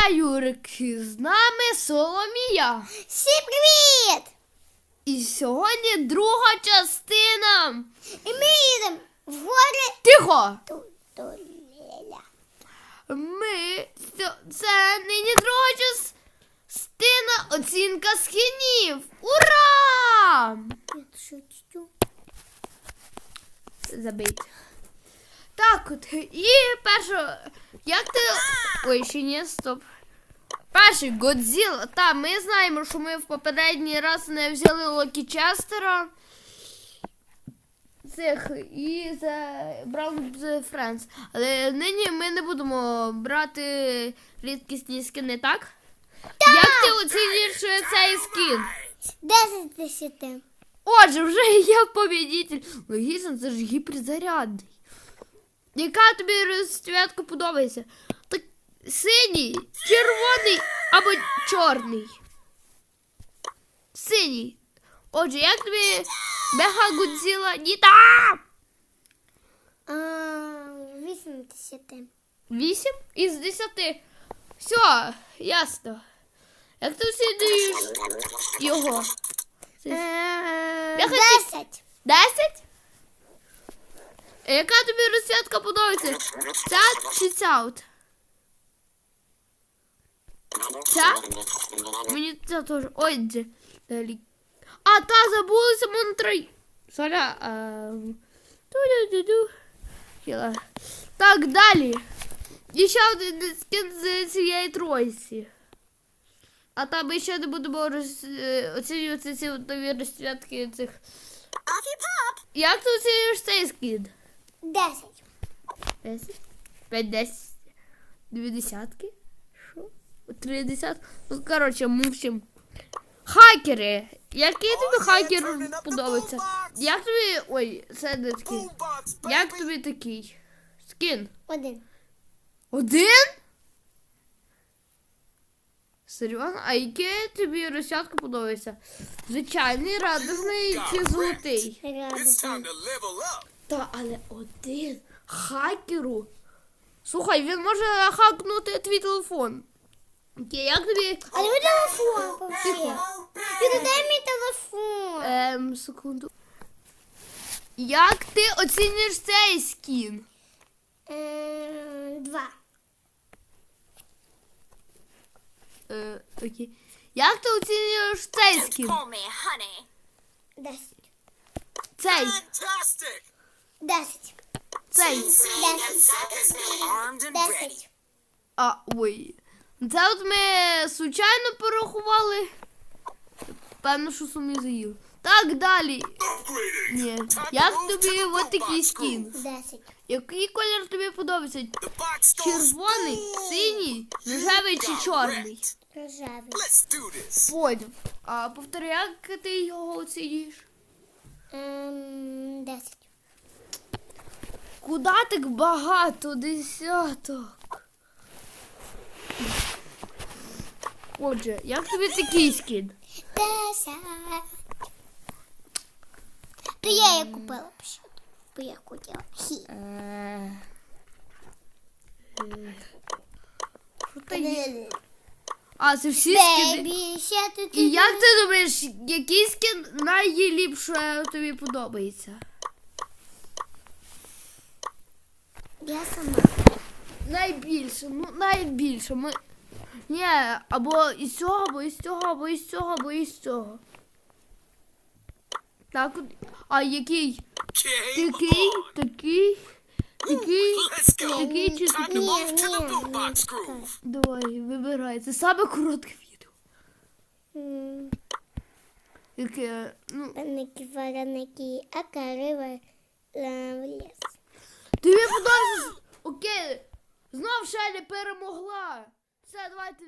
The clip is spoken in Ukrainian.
я Юрик. З нами Соломія. Всім привіт! І сьогодні друга частина. І ми їдемо в гори Тихо! Ми це, це нині друга частина оцінка скінів. Ура! Забить. Так от. І перше. Як ти. Ой, ще ні, стоп. Перший Годзіла. Та, ми знаємо, що ми в попередній раз не взяли Локі Честера. Цих і Brown the Friends. Але нині ми не будемо брати рідкісні скини, так? Так! Як ти оцінюєш цей скін? Десять з десяти. Отже, вже я победитель. Логічно, це ж гіперзарядний. Яка тобі розцвятка подобається? Так синій, червоний або чорний. Синій. Отже, як тобі Мега Гудзіла Ніта? Вісім з десяти. 8 із 10. Все, ясно. Як ти оцінюєш його? Е, хотів- Десять. 10? Е, Яка тобі розцвятка подобається? Ця чи ця от? Ця? Мені ця теж. Ой, де. Далі. А, та забулася Монтрей. Соля. ем, Ту-ду-ду-ду. Хіла. Так, далі. І ще один скін з цієї тройці. А там ми ще не будемо роз... е, оцінювати ці от нові розцвятки цих. Як ти оцінюєш цей скін? Десять. 10? 5, 10, дві десятки? Що? Три десятки? Ну, коротше, мовчим. Хакери! Який тобі хакер подобається? Як тобі. Ой, це не такий. Як тобі такий? Скін? Один. Один? Серйозно? А яке тобі розсядка подобається? Звичайний, радужний чи золотий? It's Та, але один хакеру. Слухай, він може хакнути твій телефон. Окей, як тобі. А мій телефон повсі? Він дай мій телефон. Ем, секунду. Як ти оцінюєш цей скін? Е, Два. Е, окей. Як ти оцінюєш цей скін? Call me honey. Десять. Цей, Fantastic. Десять. цей. Десять. Десять. А, ой. Це от ми случайно порахували. Певно, що сумі заїв. Так, далі. Ні. Як тобі от такий скін? Десять. Який колір тобі подобається? Червоний, синій, рожевий чи чорний? Рожевий. Поняв. А повтори, як ти його оцінюєш? Ем, Десять. Куда так багато десяток? Отже, як тобі такий скін? Десять. То я її купила. Бо я хотіла. Хі. Е, Що ти є? А, це всі скини. Ще тут. І як ти думаєш, який скін найліпше тобі подобається? Я сама. Найбільше, ну найбільше. Ми... Ні, або із цього, або із цього, або із цього, або із цього. Так, от. а який? Такий, такий, такий, такий чи такий? Ні, ні. Давай, вибирай. Це саме коротке відео. Яке, ну, Вареники, вареники, а карива в ліс. тобі подобається? Окей, знов Шелі перемогла. Все, давайте